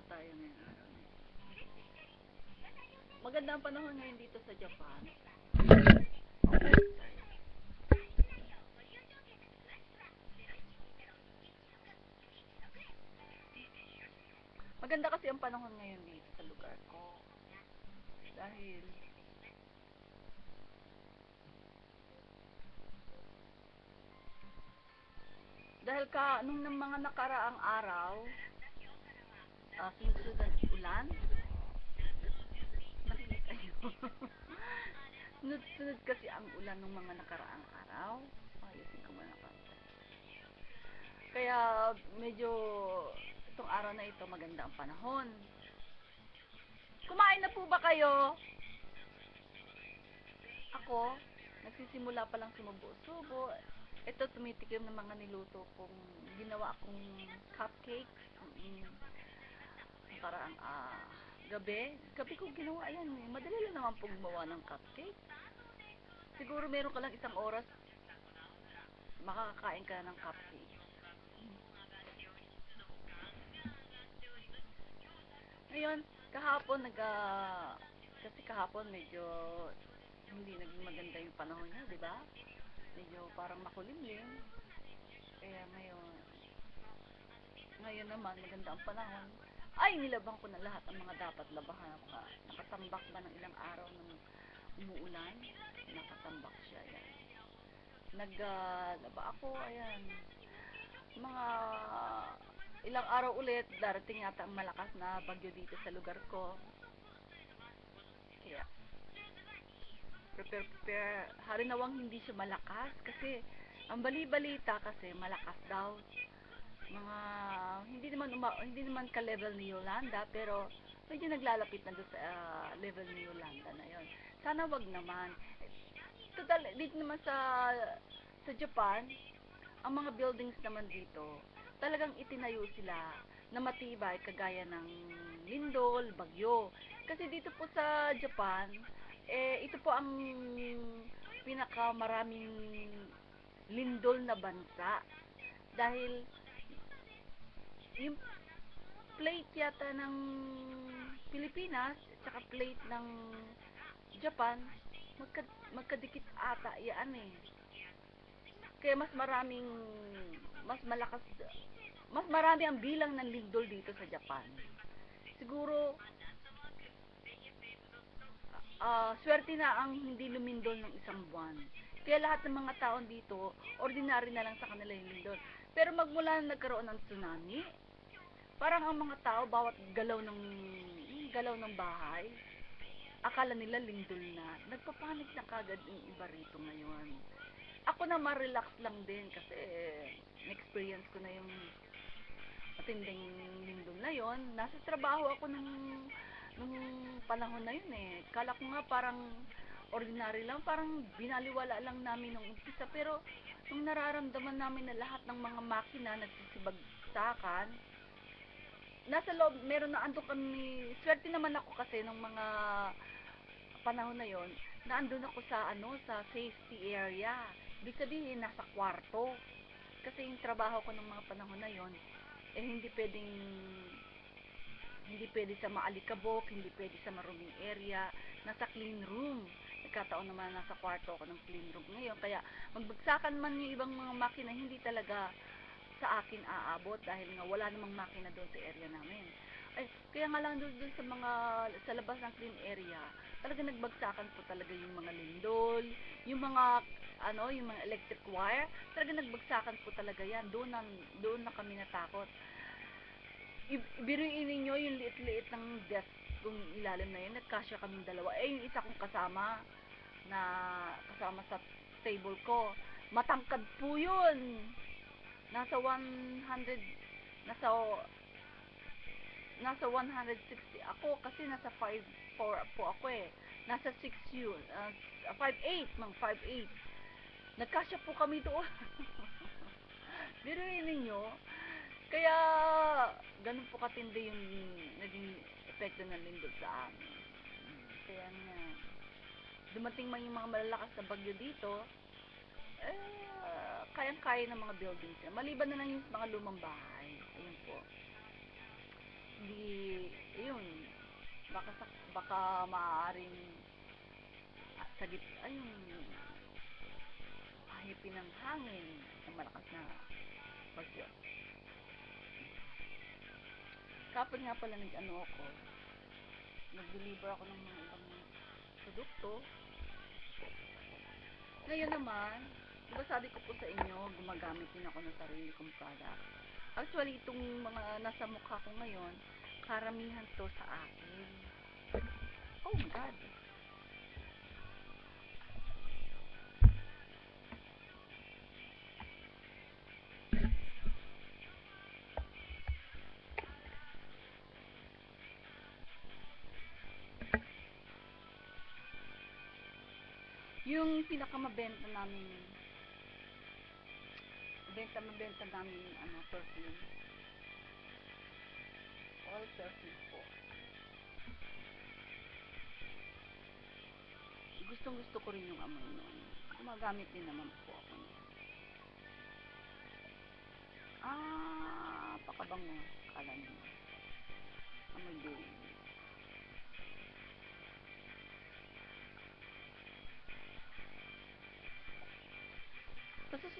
po tayo ngayon. Maganda ang panahon ngayon dito sa Japan. Maganda kasi ang panahon ngayon dito sa lugar ko. Dahil dahil ka nung ng mga nakaraang araw uh, ang ulan. Nakikita nyo sunod-sunod kasi ang ulan nung mga nakaraang araw. Ayusin ko muna konti kaya medyo itong araw na ito maganda ang panahon. Kumain na po ba kayo? ako nagsisimula pa lang sumubo-subo. Ito tumitikim ng mga niluto kong ginawa kong cupcakes. Mm, parang ah gabi gabi ko ginawa yan eh. madali lang naman po gumawa ng cupcake siguro meron ka lang isang oras makakakain ka ng cupcake ngayon kahapon nag ah, kasi kahapon medyo hindi naging maganda yung panahon niya di ba medyo parang makulimlim. Kaya ngayon, ngayon naman, maganda ang panahon. Ay, nilabang ko na lahat ang mga dapat labahan. Naka, nakatambak ba ng ilang araw nung umuulan? Nakatambak siya, yan. Naglaba ako, ayan. Mga ilang araw ulit, darating yata ang malakas na bagyo dito sa lugar ko. Kaya, prepare, prepare. Hari nawang hindi siya malakas kasi ang bali-balita kasi malakas daw. Mga hindi naman uma, hindi naman ka level ni Yolanda pero medyo naglalapit na sa ah, level ni Yolanda na yon. Sana wag naman. Total dito naman sa sa Japan, ang mga buildings naman dito, talagang itinayo sila na matibay kagaya ng lindol, bagyo. Kasi dito po sa Japan, eh, ito po ang pinakamaraming lindol na bansa. Dahil, yung plate yata ng Pilipinas, tsaka plate ng Japan, magka, magkadikit ata yan eh. Kaya mas maraming, mas malakas, mas marami ang bilang ng lindol dito sa Japan. Siguro, ah swerte na ang hindi lumindol ng isang buwan. Kaya lahat ng mga taon dito, ordinary na lang sa kanila yung lindol. Pero magmula na nagkaroon ng tsunami, parang ang mga tao, bawat galaw ng, galaw ng bahay, akala nila lindol na. Nagpapanik na kagad yung iba rito ngayon. Ako na ma-relax lang din kasi na-experience ko na yung matinding lindol na yon. Nasa trabaho ako ng nung panahon na yun eh. Kala ko nga parang ordinary lang, parang binaliwala lang namin nung umpisa. Pero nung nararamdaman namin na lahat ng mga makina nagsisibagsakan, nasa loob, meron na ando kami, swerte naman ako kasi nung mga panahon na yon na andun ako sa ano sa safety area. Ibig sabihin, nasa kwarto. Kasi yung trabaho ko nung mga panahon na yon eh hindi pwedeng hindi pwede sa maalikabok, hindi pwede sa maruming area, nasa clean room. Nagkataon naman nasa kwarto ako ng clean room ngayon. Kaya magbagsakan man yung ibang mga makina, hindi talaga sa akin aabot dahil nga wala namang makina doon sa area namin. Ay, kaya nga lang doon, doon sa mga, sa labas ng clean area, talaga nagbagsakan po talaga yung mga lindol, yung mga, ano, yung mga electric wire, talaga nagbagsakan po talaga yan. Doon na, doon na kami natakot ibiruin ninyo yung liit-liit ng desk kung ilalim na yun, nagkasya kaming dalawa. Eh, yung isa kong kasama, na kasama sa table ko, matangkad po yun. Nasa 100, nasa, nasa 160 ako, kasi nasa 5'4 po ako eh. Nasa 6 yun, uh, 5'8, mang 5'8. Nagkasya po kami doon. Biruin ninyo, kaya, ganun po katindi yung naging epekto ng lindol sa amin. Mm, Kaya nga, dumating man yung mga malalakas na bagyo dito, eh, kayang-kaya ng mga buildings. yan. Maliban na lang yung mga lumang bahay. Ayun po. di, yun, baka, baka maaaring ah, sa git, ayun, ahipin ng hangin ng malakas na bagyo. Kapag nga pala nag-ano ako, nag-deliver ako ng mga ibang produkto. Ngayon naman, di ba sabi ko po sa inyo, gumagamit din ako ng sarili kong product. Actually, itong mga nasa mukha ko ngayon, karamihan to sa akin. Oh my God! Yung pinakamabenta namin benta mabenta namin ano perfume. All perfume po. Gustong gusto ko rin yung amoy nun gumagamit din naman po ako nun. ah pakabango. Kala niyo. Amoy baby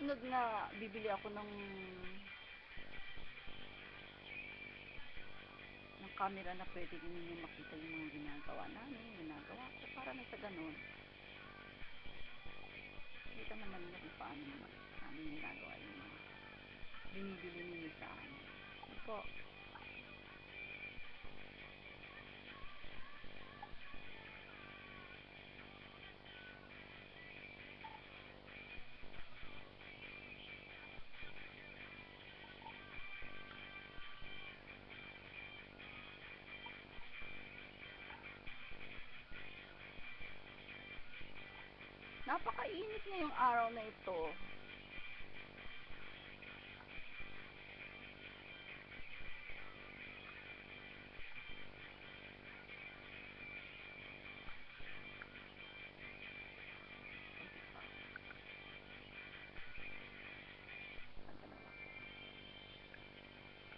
susunod na bibili ako ng ng camera na pwede ninyo makita yung mga ginagawa namin, ginagawa ko para na sa ganun. Kita naman nila kung paano namin ginagawa yung mga binibili ninyo sa amin. Ano Napakainit ngayong araw na ito.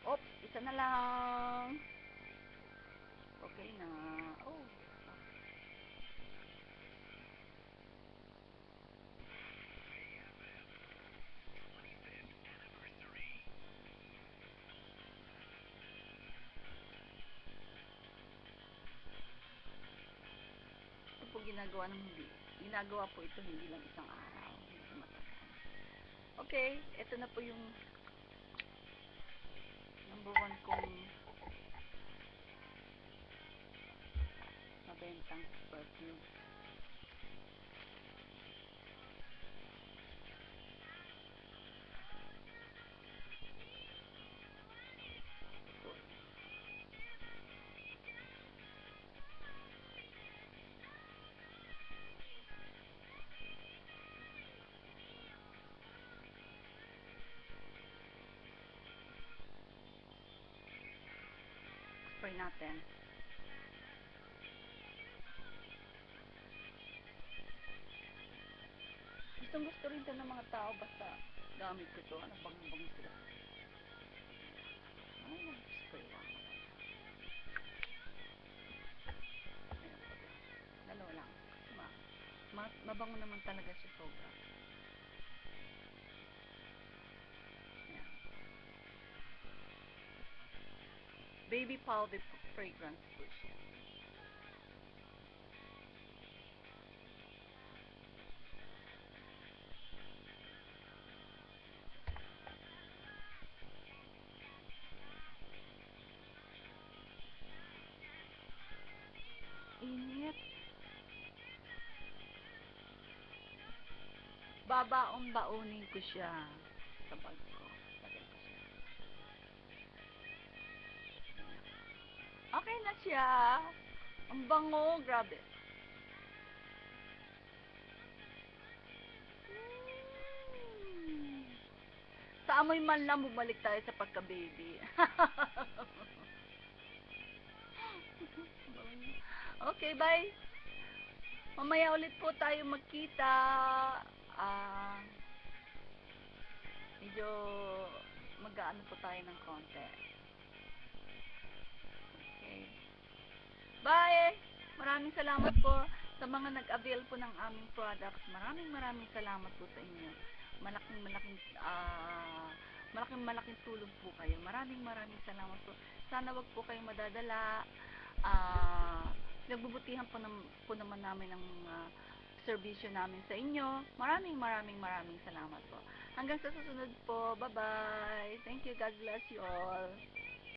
Oops, isa na lang. Okay na. Oh. Ito po ginagawa ng hindi. Ginagawa po ito hindi lang isang araw. Okay, ito na po yung number one kong mabentang perfume. Spray natin. Gusto rin to ng mga tao basta gamit ko to. Ano bang bang sila? Ay, nag-spray lang. Dalawa lang. Ma ma mabango naman talaga siya sobra. Baby powder fragrance siya. Init. Babaon-baonin ko siya sa bag siya. Ang bango, grabe. Mm. Sa amoy man lang bumalik tayo sa pagka-baby. okay, bye. Mamaya ulit po tayo magkita. Ah, medyo mag-ano po tayo ng konti. Maraming salamat po sa mga nag-avail po ng aming products. Maraming maraming salamat po sa inyo. Malaking malaking ah malaking malaking tulong po kayo. Maraming maraming salamat po. Sana wag po kayong madadala. Ah, nagbubutihan po, nam, po naman namin ang ah, serbisyo namin sa inyo. Maraming maraming maraming salamat po. Hanggang sa susunod po. Bye-bye. Thank you. God bless you all.